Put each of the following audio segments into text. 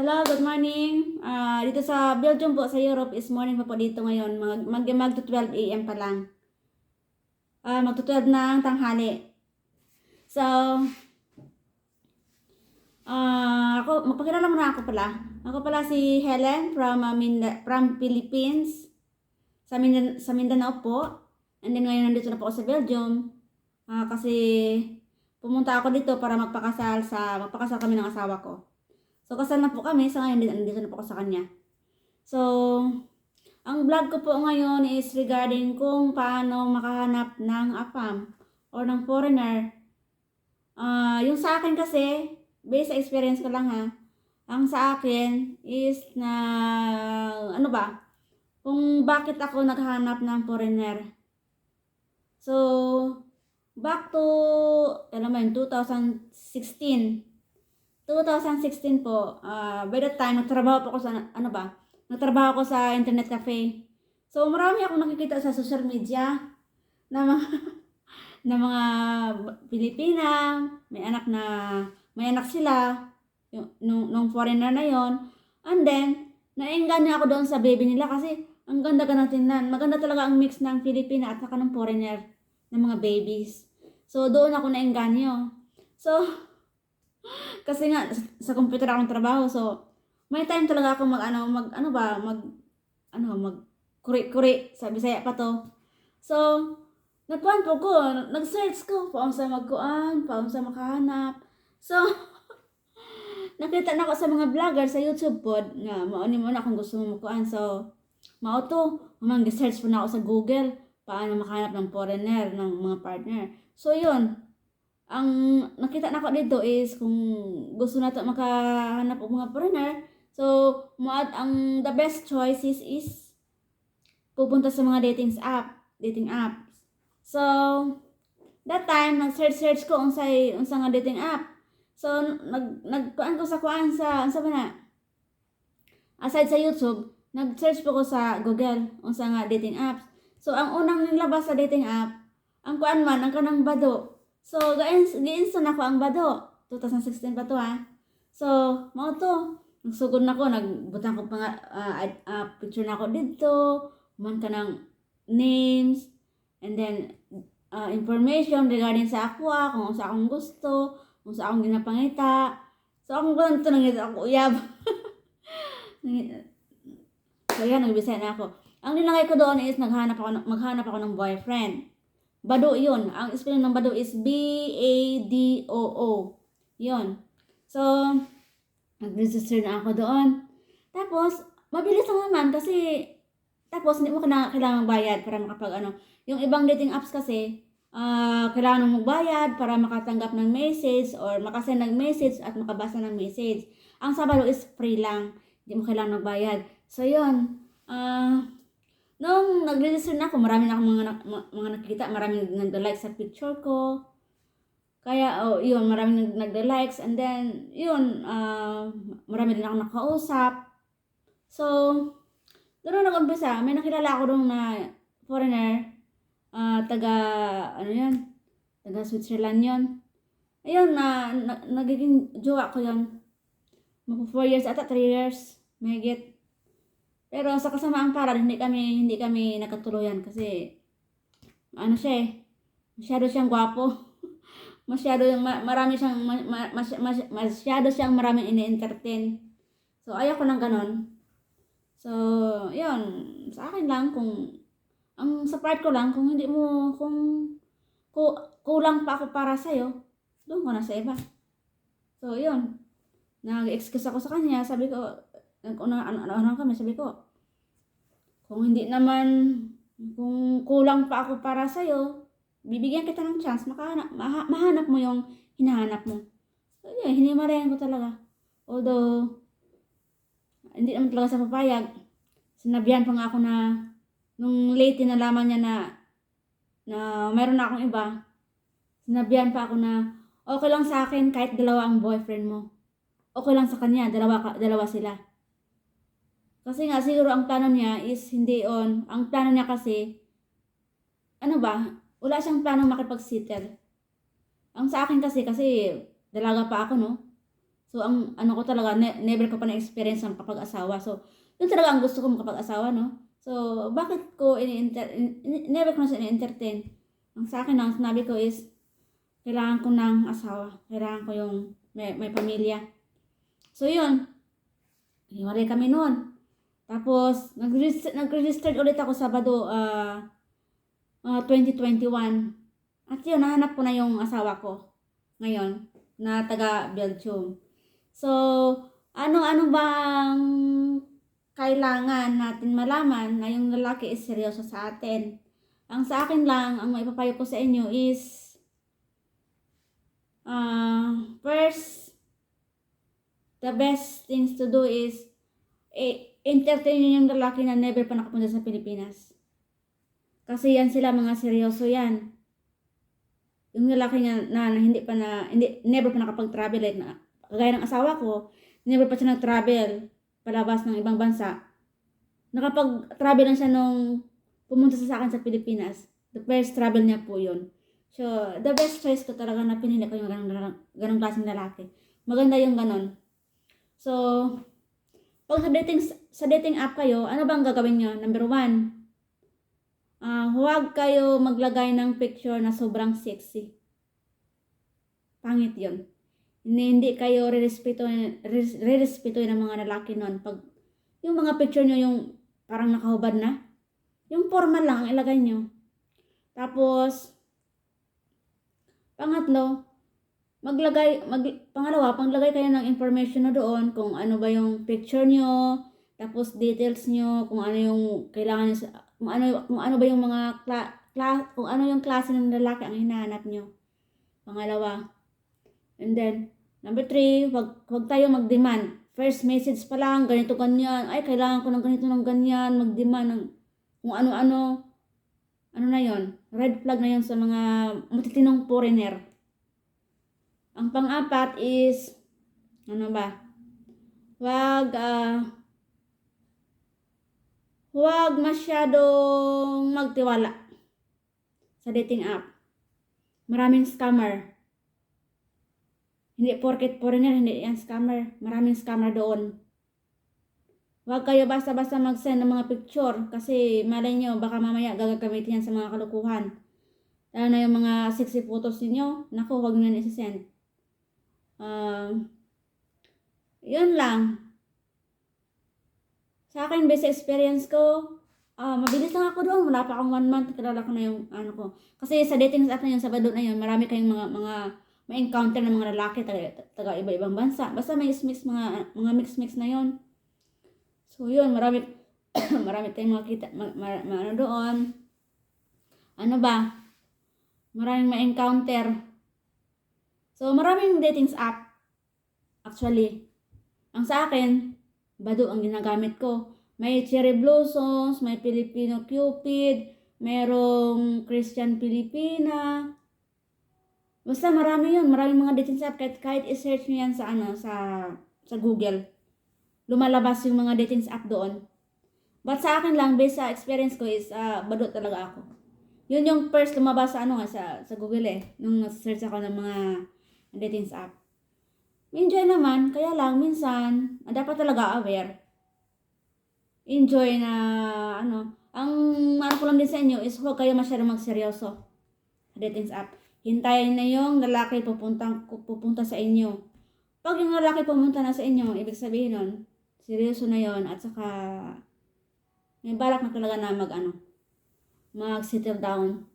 Hello, good morning. Ah, dito sa Belgium po, sa Europe, is morning pa po dito ngayon. Mag, mag, mag 12 a.m. pa lang. Ah, mag 12 ng tanghali. So, ah, ako, magpakilala muna ako pala. Ako pala si Helen from, ah, Minda- from Philippines. Sa, Mindan- sa Mindanao po. And then ngayon nandito na po ako sa Belgium. Ah, kasi pumunta ako dito para magpakasal sa magpakasal kami ng asawa ko. So kasal na po kami, sa ngayon nandito na po ako sa kanya. So, ang vlog ko po ngayon is regarding kung paano makahanap ng AFAM or ng foreigner. Ah, yung sa akin kasi, based sa experience ko lang ha, ang sa akin is na, ano ba, kung bakit ako naghahanap ng foreigner. So, back to, alam mo yun, 2016. 2016 po, ah, by that time, nagtrabaho po ako sa, ano ba, nagtrabaho ako sa internet cafe. So, marami akong nakikita sa social media na mga, na mga Pilipina, may anak na, may anak sila, yung, nung, nung foreigner na yon And then, naengganyo ako doon sa baby nila kasi ang ganda ka ng tingnan. Maganda talaga ang mix ng Filipina at saka ng foreigner ng mga babies. So, doon ako naengganyo. So, kasi nga, sa, sa computer akong trabaho, so, may time talaga ako mag, ano, mag, ano ba, mag, ano, mag, kuri-kuri, sa Bisaya pa to. So, nagkuhan po ko, nag-search ko, paano sa magkuhan, paano sa makahanap. So, nakita na ako sa mga vlogger sa YouTube pod, nga, mauni mo na kung gusto mo magkuhan. So, mao to, mamang search po na ako sa Google, paano makahanap ng foreigner, ng mga partner. So, yun, ang nakita na ko dito is kung gusto na to makahanap og mga foreigner, so moad ang the best choices is pupunta sa mga dating app, dating apps. So that time nag-search search ko unsay unsa nga dating app. So nag nagkuan ko sa kuan sa unsa ba na? Aside sa YouTube, nag-search po ko sa Google unsa nga dating apps. So ang unang nilabas sa dating app, ang kuan man ang kanang bado So, gi-install na ko ang Bado. 2016 pa to ha. So, mao to. Nagsugod na ko, nagbutang ko pa nga, ah, ah, picture na ko dito. Man ka ng names. And then, ah, information regarding sa ako, ah, kung sa akong gusto, kung sa akong ginapangita. So, akong ganito nang ako uyab. so, yan, nagbisaya na ako. Ang nilangay ko doon is naghanap ako, maghanap ako ng boyfriend. Bado yun. Ang spelling ng Bado is B-A-D-O-O. Yun. So, nag-register na ako doon. Tapos, mabilis lang naman kasi, tapos hindi mo kailangan, kailangan bayad para makapag ano. Yung ibang dating apps kasi, ah kailangan mo magbayad para makatanggap ng message or makasend ng message at makabasa ng message. Ang sa Bado is free lang. Hindi mo kailangan magbayad. So, yun. Ah, Nung nag-register na ako, marami na akong mga, mga, mga nakikita, marami nag-like sa picture ko. Kaya, oh, yun, marami nag- nag-likes. And then, yun, ah, marami din ako nakausap. So, doon na nag-umpisa. May nakilala ako doon na foreigner. ah taga, ano yun? Taga Switzerland yun. Ayun, na, na nagiging jowa ko yun. Magpo 4 years ata, 3 years. May get. Pero sa kasamaang parad, hindi kami, hindi kami nakatuluyan kasi, ano siya eh, masyado siyang gwapo. masyado, ma, marami siyang, ma, ma, mas, mas, masyado siyang maraming ini-entertain. So, ayaw ko ng ganon. So, yun, sa akin lang, kung, ang sa part ko lang, kung hindi mo, kung, ku, kulang pa ako para sa'yo, doon ko na sa iba. So, yun. Nag-excuse ako sa kanya, sabi ko, nag-una, ano, ano, ano kami, sabi ko, kung hindi naman, kung kulang pa ako para sa'yo, bibigyan kita ng chance, makahanap, maha, mahanap mo yung hinahanap mo. So, yun, hinimarayan ko talaga. Although, hindi naman talaga sa papayag. Sinabihan pa nga ako na, nung late nalaman niya na, na mayroon na akong iba, sinabihan pa ako na, okay lang sa akin kahit dalawa ang boyfriend mo. Okay lang sa kanya, dalawa, dalawa sila. Kasi nga, siguro ang plano niya is hindi on. Ang plano niya kasi, ano ba, wala siyang plano makipag-settle. Ang sa akin kasi, kasi dalaga pa ako, no? So, ang ano ko talaga, ne- never ko pa na-experience ang kapag-asawa. So, yun talaga ang gusto ko makapag-asawa, no? So, bakit ko ini-enter, in- never ko na siya ini-entertain. Ang sa akin, ang sinabi ko is, kailangan ko ng asawa. Kailangan ko yung may, may pamilya. So, yun. Hiwalay kami noon. Tapos, nag-register, nag-registered ulit ako Sabado, ah, ah, 2021. At yun, nahanap ko na yung asawa ko ngayon na taga Belgium. So, ano-ano bang kailangan natin malaman na yung lalaki is seryoso sa atin? Ang sa akin lang, ang maipapayo ko sa inyo is, ah, first, the best things to do is, eh, entertain yung lalaki na never pa nakapunta sa Pilipinas. Kasi yan sila, mga seryoso yan. Yung lalaki nga na, na hindi pa na, hindi, never pa nakapag-travel, like na, kagaya ng asawa ko, never pa siya nag-travel palabas ng ibang bansa. Nakapag-travel lang siya nung pumunta sa akin sa Pilipinas. The first travel niya po yun. So, the best choice ko talaga na pinili ko yung ganong, ganong klaseng lalaki. Maganda yung ganon. So, pag sa dating, sa dating app kayo, ano bang gagawin nyo? Number one, ah huwag kayo maglagay ng picture na sobrang sexy. Pangit yun. Hindi, kayo re-respeto, re-respeto ng mga lalaki nun. Pag, yung mga picture nyo yung parang nakahubad na, yung formal lang ang ilagay nyo. Tapos, pangatlo, maglagay, mag, pangalawa, paglagay kayo ng information na doon kung ano ba yung picture nyo, tapos details nyo, kung ano yung kailangan nyo, kung ano, kung ano ba yung mga kla, kla, kung ano yung klase ng lalaki ang hinahanap nyo. Pangalawa. And then, number three, wag, wag tayo mag-demand. First message pa lang, ganito ganyan. Ay, kailangan ko ng ganito ng ganyan. Mag-demand ng kung ano-ano. Ano na yon Red flag na yon sa mga matitinong foreigner. Ang pang-apat is, ano ba? Wag, ah, huwag masyadong magtiwala sa dating app. Maraming scammer. Hindi porket foreigner, hindi yan scammer. Maraming scammer doon. Huwag kayo basta-basta mag-send ng mga picture kasi malay nyo, baka mamaya gagamitin yan sa mga kalukuhan. Lalo na yung mga sexy photos ninyo, naku, huwag nyo na isi-send. Um, yun lang. Sa akin, based experience ko, ah mabilis lang ako doon. Wala pa akong one month, kilala ko na yung ano ko. Kasi sa dating app na yun, Sabado na yun, marami kayong mga, mga, may encounter ng mga lalaki taga, taga iba-ibang bansa. Basta may mix mga, mga mix-mix na yon So yun, marami, marami tayong makita, ma, ma, ma, ano doon. Ano ba? Maraming ma-encounter. So, maraming datings app. Actually, ang sa akin, Bado ang ginagamit ko. May Cherry Blossoms, may Filipino Cupid, merong Christian Filipina. Basta marami yun. Maraming mga dating app. Kahit, kahit i-search nyo yan sa, ano, sa, sa Google. Lumalabas yung mga dating app doon. But sa akin lang, based sa experience ko is, uh, bado talaga ako. Yun yung first lumabas sa, ano, nga, sa, sa Google eh. Nung search ako ng mga dating app. Enjoy naman, kaya lang minsan, ah, dapat talaga aware. Enjoy na, ano, ang ano ko lang din sa inyo is huwag kayo masyadong magseryoso sa dating app. Hintayin na yung lalaki pupunta, pupunta sa inyo. Pag yung lalaki pumunta na sa inyo, ibig sabihin nun, seryoso na yon at saka may balak na talaga na mag ano, mag settle down.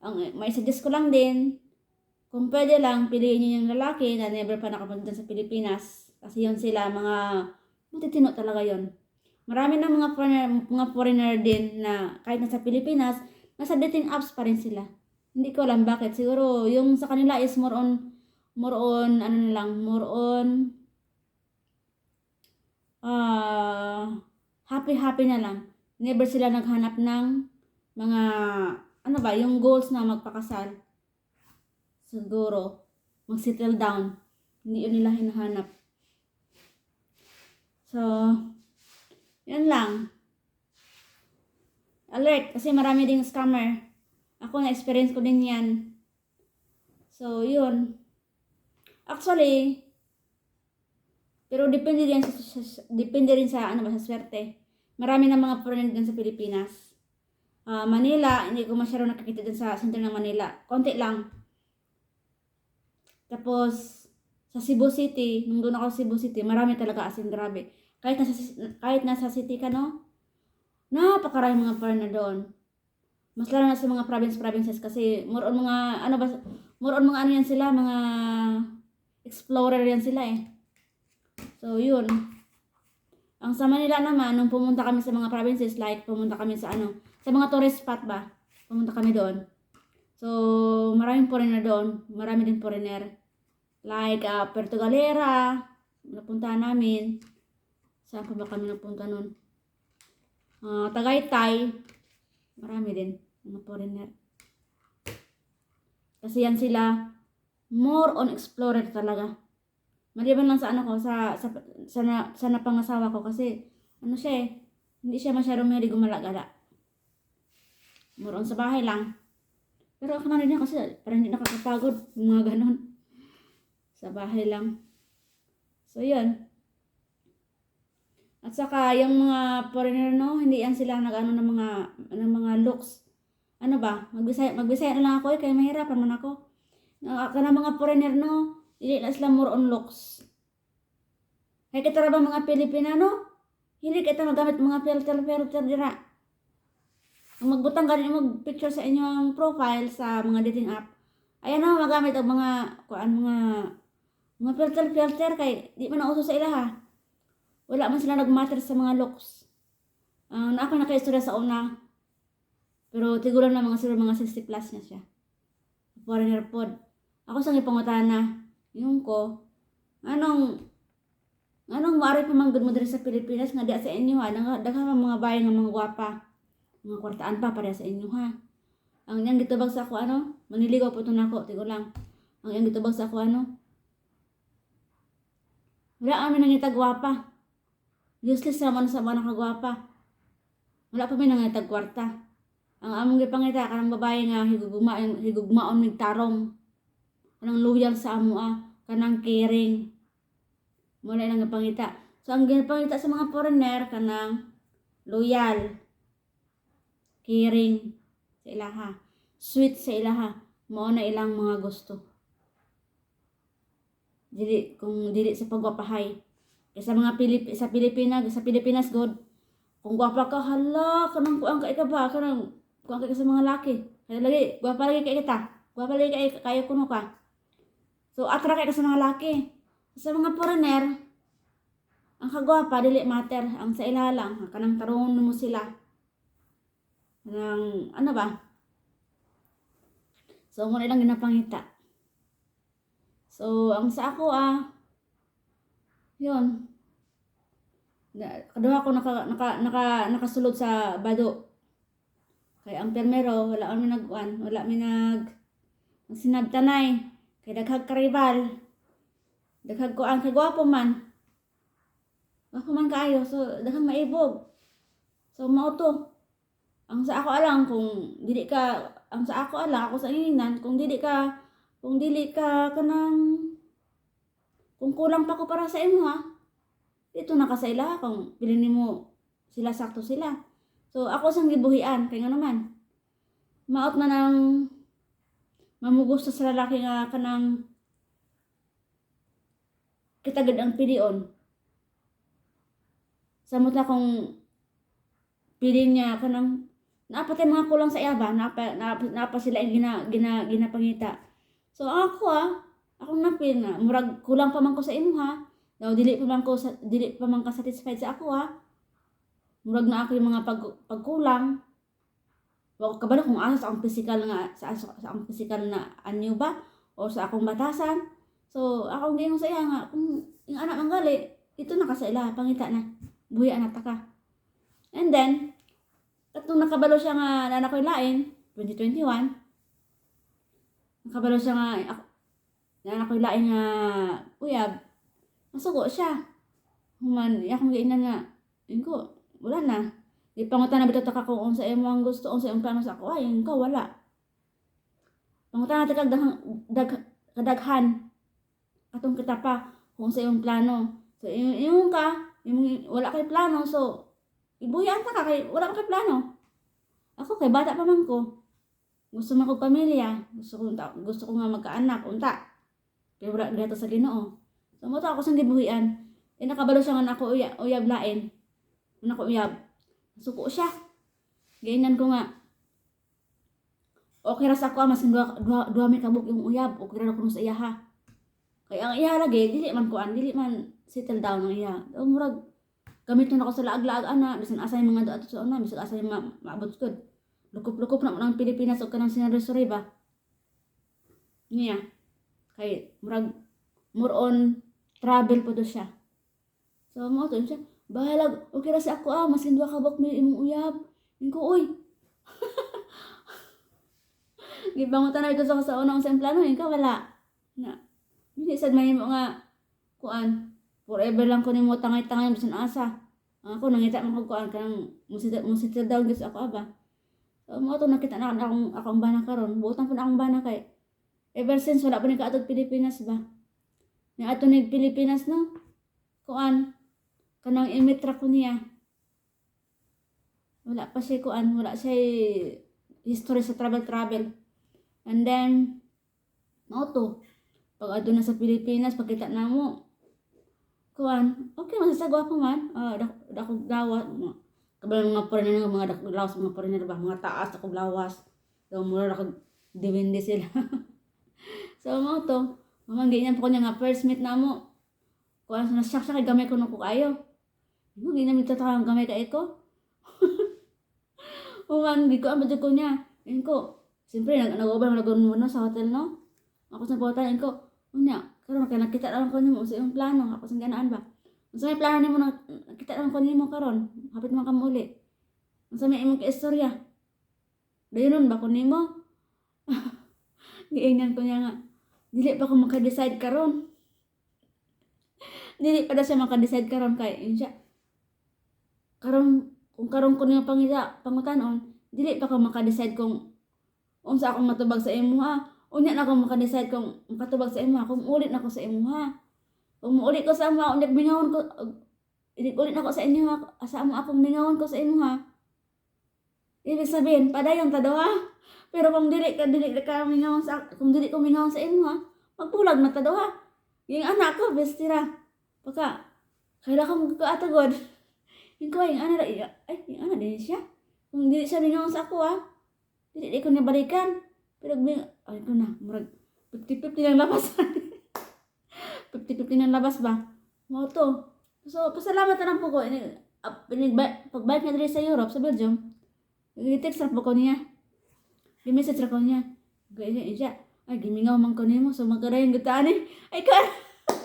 Ang may suggest ko lang din, kung pwede lang, piliin niyo yung lalaki na never pa nakapunta sa Pilipinas. Kasi yun sila, mga matitino talaga yon. Marami na mga foreigner, mga foreigner din na kahit nasa Pilipinas, nasa dating apps pa rin sila. Hindi ko alam bakit. Siguro yung sa kanila is more on, more on, ano na lang, more on, ah, happy-happy na lang. Never sila naghanap ng mga, ano ba, yung goals na magpakasal siguro mag-settle down. Hindi yun nila hinahanap. So, yun lang. Alert, kasi marami ding scammer. Ako na-experience ko din yan. So, yun. Actually, Pero depende rin sa, sa- sa- depende rin sa ano ba sa swerte. Marami na mga foreigner dyan sa Pilipinas. Ah, Manila, hindi ko masyado nakikita dyan sa center ng Manila. Konti lang. Tapos, sa Cebu City, nung doon ako sa Cebu City, marami talaga as in grabe. Kahit nasa, kahit nasa city ka, no? Napakaraming mga foreigner doon. Mas lalo na sa mga province-provinces kasi more on mga, ano ba, more on mga ano yan sila, mga explorer yan sila eh. So, yun. Ang sa Manila naman, nung pumunta kami sa mga provinces, like pumunta kami sa ano, sa mga tourist spot ba, pumunta kami doon. So, maraming foreigner doon. Marami din foreigner. Like, uh, Puerto Galera, napuntahan namin. Saan pa ba kami napunta nun? Ah, Tagaytay, marami din mga foreigner. Kasi yan sila, more on explorer talaga. Maliban lang sa ano ko, sa, sa, sa, na, sa napangasawa ko kasi, ano siya eh, hindi siya masyadong may gumala-gala. More on sa bahay lang. Pero ako na rin yan kasi parang hindi nakakapagod, mga ganon. Sa bahay lang. So, yun. At saka, yung mga foreigner, no, hindi yan sila nag-ano ng mga, ng mga looks. Ano ba? Magbisaya, magbisaya na lang ako eh, kaya mahirapan man ako. Na, kana mga foreigner, no, hindi na sila more on looks. Kaya kita ba mga Pilipinano? Hindi kita magamit mga filter-filter dira. Ang magbutang ganun mag-picture sa inyong profile sa mga dating app. Ayan na, magamit ang mga, kuan mga, mga filter-filter kay di man na uso sa ilaha. Wala man sila nagmatter sa mga looks. Uh, ako nakaistorya sa una. Pero tiguran na mga sila mga 60 plus na siya. Foreigner pod. Ako sa ipangutan na, yung ko, anong, anong maaari pa man good mo diri sa Pilipinas nga di sa inyo ha, Nang- daghang mga bayan nga mga gwapa. Mga kwartaan pa para sa inyo ha. Ang yang gitubag sa ako ano, maniligaw po ito na ako, tigo lang. Ang yang gitubag sa ako ano, wala kami nangitag gwapa. Useless naman sa mga nakagwapa. Wala pa may nangitag kwarta. Ang among gipangita kanang babae nga higugmaon higugmaon mig tarong. Kanang loyal sa amo ah, kanang caring. Muna lang gipangita. So ang gipangita sa mga foreigner kanang loyal, caring sa ilaha, sweet sa ilaha, mao na ilang mga gusto. Dili kung dili sa pagwapahay. Sa mga Pilip sa Pilipinas, sa Pilipinas god, kung gwapa ka, hala, kanang kuang kay ka ba, kanang kuang kay ka sa mga laki. Kaya lagi, gwapa lagi kay kita. Gwapa lagi kay kayo kuno ka. So, atra kay ka sa mga laki. Sa mga foreigner, ang kagwapa, dili matter. Ang sa ilalang, kanang tarungon mo sila. Kanang, ano ba? So, muna ilang ginapangita. So, ang sa ako ah, yun. Kaduha ko naka, naka, naka, nakasulod sa bado. Kaya ang permero, wala kami nagkuan, wala mi nag sinabtanay. Kaya daghag karibal. Daghag ko ang kagwapo man. Gwapo man kaayo, so daghang maibog. So mao to. Ang sa ako alang kung dili ka ang sa ako alang ako sa ininan kung dili ka kung dili ka kanang kung kulang pa ko para sa imo ha dito na ka ila kung bilin mo sila sakto sila. So ako sang gibuhian kay nga naman. Maot na nang mamugos sa lalaki nga kanang kita gid ang pilion samot na kung pili niya kanang napatay mga kulang sa ba napa, napa, napa sila gina, gina, ginapangita. So ako ah akong napil na murag kulang pa man ko sa imo ha. Daw dili pa man ko sa dili pa man ka satisfied sa ako ha. Murag na ako yung mga pag, pagkulang. Wa ko kabalo kung asa sa akong physical nga sa, sa, sa akong physical na anyo ba o sa akong batasan. So akong gingon sa iya nga kung yung anak ang gali ito na ka sa ila pangita na buhi anak ta ka. And then Katong nakabalo siya nga na ako'y lain, 2021, nakabalo siya nga, ako, na ako'y lain nga, uyab, masugo siya. Human, akong gainan nga, yun ko, wala na. Di pangutan na bitaw ka kung sa imo ang gusto, sa imo plano sa ako, ay, ko, wala. Pangutan natin kag dag, dag, kadaghan. Katong kita pa, kung sa iyong plano. So, yung ka, yung wala kay plano, so, ibuyan ta ka kay wala ka plano. Ako kay bata pa man ko. Gusto man ko pamilya, gusto ko ta, gusto ko nga magkaanak, unta. Pero wala dito sa Ginoo. So mo ako sang gibuhian. Eh nakabalo siya nga ako uyab, uyab lain. Una ko uyab. Suko siya. Gainan ko nga. Okay ra sa ako mas duha duha, duha may kabuk yung uyab. Okay ra ko sa iya ha. Kaya ang iya lagi dili man kuan, dili man settle down ang iya. Murag gamit na ako sa laag-laag ana, bisan asa yung mga doon sa una, bisan asa yung ma maabot ko. Lukup-lukup na mo ng Pilipinas o kanang sinarisuray ba? Niya. Kay murag more on travel po do siya. So mo to siya. Bahalag, okay ra si ako ah, mas lindwa ka bak may imong uyab. Ingko uy. Gibangutan na ito sa sa unang sa plano, ingka wala. Na. Hindi sad may mo kuan. Forever lang ko nimo tangay-tangay bisan asa. Ako nangita man ko kuan kanang musita musita daw gis ako aba. So mo to nakita na akong akong bana karon. Butan po na akong bana kay ever since wala pa ni kaatod Pilipinas ba. Ni ato ni Pilipinas no. Kuan kanang imitra ko niya. Wala pa siya kuan, wala siya history sa travel travel. And then mo to pag adto na sa Pilipinas pagkita na mo kuan okay masasagwa pa man ah dak dako lawas kabalo mga foreigner mga dako lawas mga foreigner ba mga taas ako lawas so mura ra kag diwindi sila so mo to mamanggi niya po niya nga first meet na mo kuan sa nasyak siya kay gamay ko no ko kayo mo ginamit ta ta gamay kay ko Uman, di ko ang ko niya. Yun ko, siyempre, nag nag-over na muna sa hotel, no? Ako sa portal, yun ko, unya, karon kay nakita lang ko nimo sa iyong plano, ako sa ganaan ba? Unsa may plano nimo na nakita lang ko nimo karon, hapit man ka muli. Unsa may imong istorya? Dayon ba ko nimo? Giingnan ko niya nga. Dili pa ko maka-decide karon. Dili pa daw siya maka-decide karon kay yun siya. Karon kung karon ko niya pangita pangutanon, dili pa ko maka-decide kung unsa akong matubag sa imo ha. Unya na ako maka-decide kung makatubag sa imo ha, kung ulit na ako sa imo ha. Kung ulit ko sa imo, unya bingawon ko, ulit ulit na ako sa inyo sa amo akong bingawon ko sa imo ha. Ibig sabihin, padayon ta daw ha. Pero kung dili ka dili ka mingawon sa kung dili ko mingawon sa imo ha, magpulag na ta daw ha. Yung anak ko, bestira. Pagka, kaya ka magkaatagod. Yung ko, yung anak, ay, yung anak din siya. Kung dili siya mingawon sa ako ha, dili di ko nabalikan. Pero ay ko na, murag, 50-50 ng labasan. 50-50 ng labas ba? Mo to. So, pasalamat na lang po ko. Pagbalik na dito sa Europe, sa Belgium, i-text lang po ko niya. I-message lang ko niya. Gaya siya, ay, gimingaw man ko niya mo. So, magkarayan gutaan eh. Ay, ka!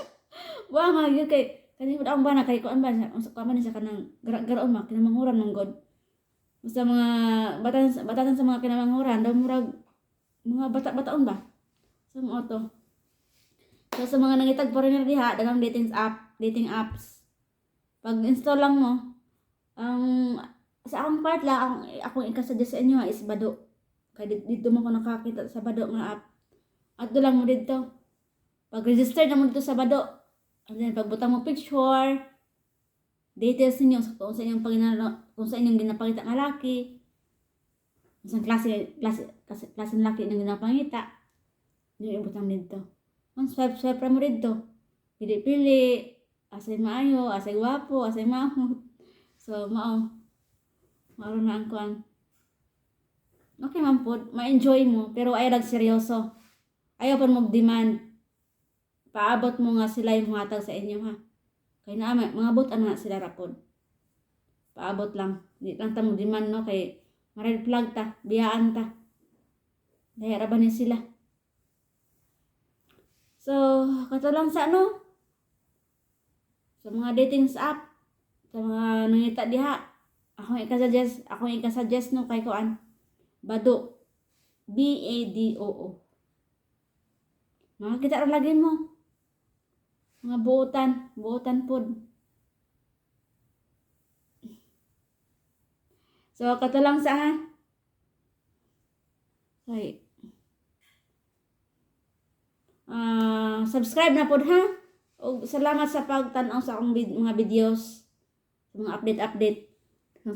Wah, yun kay, kanina ba ang bana, kay kuan ba, sa kaman niya sa kanang gara-garaon ma, kinamanghuran ng God. Basta mga batan, batatan sa mga kinamanghuran, daw murag, mga bata-bataon ba? Sa mga to. So, sa mga nangitag foreigner diha, dagang dating app, dating apps. Pag install lang mo, ang sa akong part lang, ang akong ikasuggest sa inyo is Bado. Kaya dito, dito mo ko nakakita sa Bado nga app. At doon lang mo dito. Pag register na mo dito sa Bado, and then pagbutang mo picture, details ninyo kung sa inyong paginano, kung sa inyong ginapakita nga laki, isang klase, klase, klase, klase ng laki na ginapangita, yung ibutang dito. Ang swipe, swipe mo dito. Pili-pili, asay maayo, asay gwapo, asay mahot. So, mao. Maro na ang kuan. Okay man po, ma-enjoy mo, pero ay rag seryoso. Ayaw pa mag-demand. Paabot mo nga sila yung hatag sa inyo ha. Kaya na, mga abot na sila rapod. Paabot lang. Di lang ta mo demand no, kay mared flag ta, biyaan ta. Dahil ra ba sila. So, kato lang sa ano, sa mga dating app, sa mga nangita diha, ako yung ikasuggest, ako yung ikasuggest no kay kuan. Bado. B-A-D-O-O. Makakita ra lagi mo. Mga buutan, buutan pod. So, kato lang sa ha. Okay. Ah, subscribe na pod ha. ug salamat sa pagtan-aw sa akong mga videos, mga update-update.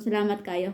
Salamat kayo.